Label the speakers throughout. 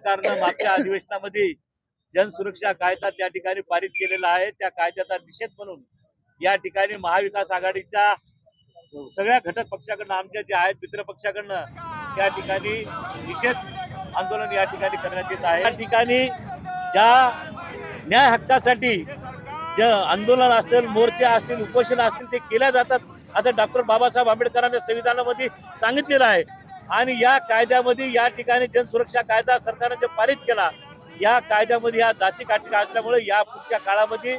Speaker 1: सरकारनं मागच्या अधिवेशनामध्ये जनसुरक्षा कायदा त्या ठिकाणी पारित केलेला आहे. त्या कायद्याचा निषेध म्हणून या ठिकाणी महाविकास आघाडीच्या सगळ्या घटक पक्षाकडनं आमच्या जे आहेत मित्र पक्षाकडनं त्या ठिकाणी निषेध आंदोलन या ठिकाणी करण्यात येत आहे. या ठिकाणी ज्या न्याय हक्कासाठी जे आंदोलन असतील मोर्चे असतील उपोषण असतील ते केल्या जातात असं डॉक्टर बाबासाहेब आंबेडकरांनी संविधानामध्ये सांगितलेलं आहे. आणि या कायद्यामध्ये या ठिकाणी जनसुरक्षा कायदा सरकारने जे पारित केला या कायद्यामध्ये या जाती काठी असल्यामुळे या पुढच्या काळामध्ये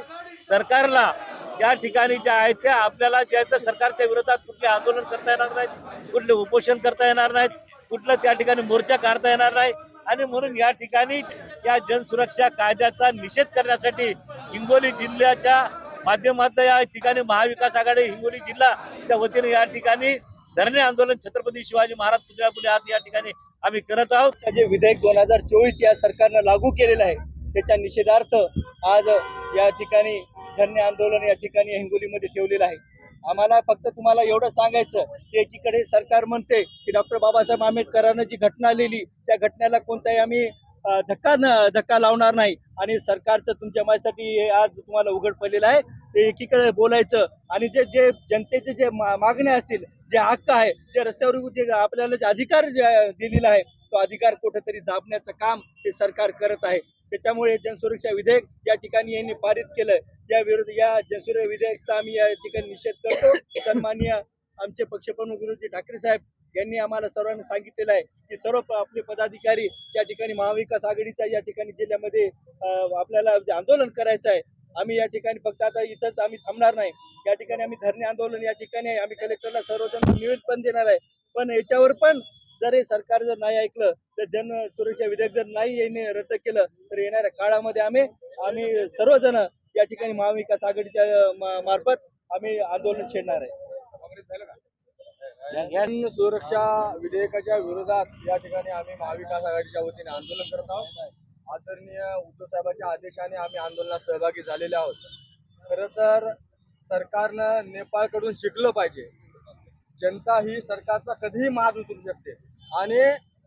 Speaker 1: सरकारला या ठिकाणी ज्या आहेत त्या आपल्याला जे आहेत सरकारच्या विरोधात कुठले आंदोलन करता येणार नाहीत कुठले उपोषण करता येणार नाहीत कुठलं त्या ठिकाणी मोर्चा काढता येणार नाही. आणि म्हणून या ठिकाणी या जनसुरक्षा कायद्याचा निषेध करण्यासाठी हिंगोली जिल्ह्याच्या माध्यमात या ठिकाणी महाविकास आघाडी हिंगोली जिल्हाच्या वतीने या ठिकाणी धरणे आंदोलन छत्रपती शिवाजी महाराज पुतळ्यापुढे आज या ठिकाणी आम्ही करत आहोत.
Speaker 2: जे विधेयक दोन हजार चोवीस या सरकारनं लागू केलेलं आहे त्याच्या निषेधार्थ आज या ठिकाणी धरणे आंदोलन या ठिकाणी हिंगोलीमध्ये ठेवलेलं आहे. आम्हाला फक्त तुम्हाला एवढं सांगायचं की एकीकडे सरकार म्हणते की डॉक्टर बाबासाहेब आंबेडकरांना जी घटना लिहिली त्या घटनेला कोणताही आम्ही धक्का न धक्का लावणार नाही. आणि सरकारचं तुमच्या माझ्यासाठी हे आज तुम्हाला उघड पडलेलं आहे. ते एकीकडे बोलायचं आणि जे जे जनतेचे जे मागण्या असतील जे हक्क आहे जे रस्त्यावर जे आपल्याला जे अधिकार दिलेला आहे तो अधिकार कुठेतरी दाबण्याचं काम हे सरकार करत आहे. त्याच्यामुळे जनसुरक्षा विधेयक या ठिकाणी यांनी पारित केलं या विरोध या जनसुरक्षा विधेयकचा आम्ही या ठिकाणी निषेध करतो. सन्मान्य आमचे पक्षप्रमुख गुरुजी ठाकरे साहेब यांनी आम्हाला सर्वांना सांगितलेलं आहे की सर्व आपले पदाधिकारी या ठिकाणी महाविकास आघाडीचा या ठिकाणी जिल्ह्यामध्ये आपल्याला आंदोलन करायचं आहे आम्ही या ठिकाणी फक्त आता इथंच आम्ही थांबणार नाही. या ठिकाणी आम्ही धरणे आंदोलन या ठिकाणी आम्ही कलेक्टरला सर्वजण निवेदन पण देणार आहे. पण याच्यावर पण जर हे सरकार जर नाही ऐकलं तर जन सुरक्षा विधेयक जर नाही याने रद्द केलं तर येणाऱ्या काळामध्ये आम्ही आम्ही सर्वजण या ठिकाणी महाविकास आघाडीच्या मार्फत आम्ही आंदोलन छेडणार आहे.
Speaker 3: जन सुरक्षा विधेयकाच्या विरोधात या ठिकाणी आम्ही महाविकास आघाडीच्या वतीने आंदोलन करत आहोत. आदरणीय उद्धव साहेबांच्या आदेशाने आम्ही आंदोलनात सहभागी झालेले आहोत. खरं तर सरकारनं नेपाळकडून शिकलं पाहिजे. जनता ही सरकारचा कधीही माज उचलू शकते. आणि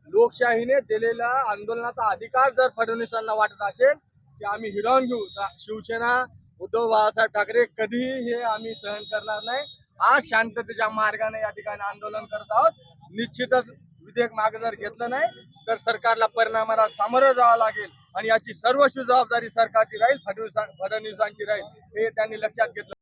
Speaker 3: लोकशाहीने दिलेला आंदोलनाचा अधिकार जर फडणवीसांना वाटत असेल की आम्ही हिरावून घेऊ शिवसेना उद्धव बाळासाहेब ठाकरे कधीही हे आम्ही सहन करणार नाही. आज शांततेच्या मार्गाने या ठिकाणी आंदोलन करत आहोत. निश्चितच विधेयक मागे जर घेतलं नाही तर सरकारला परिणामाला सामोरं जावं लागेल आणि याची सर्वस्वी जबाबदारी सरकारची राहील फडणवीसांची राहील. हे त्यांनी लक्षात घेतलं.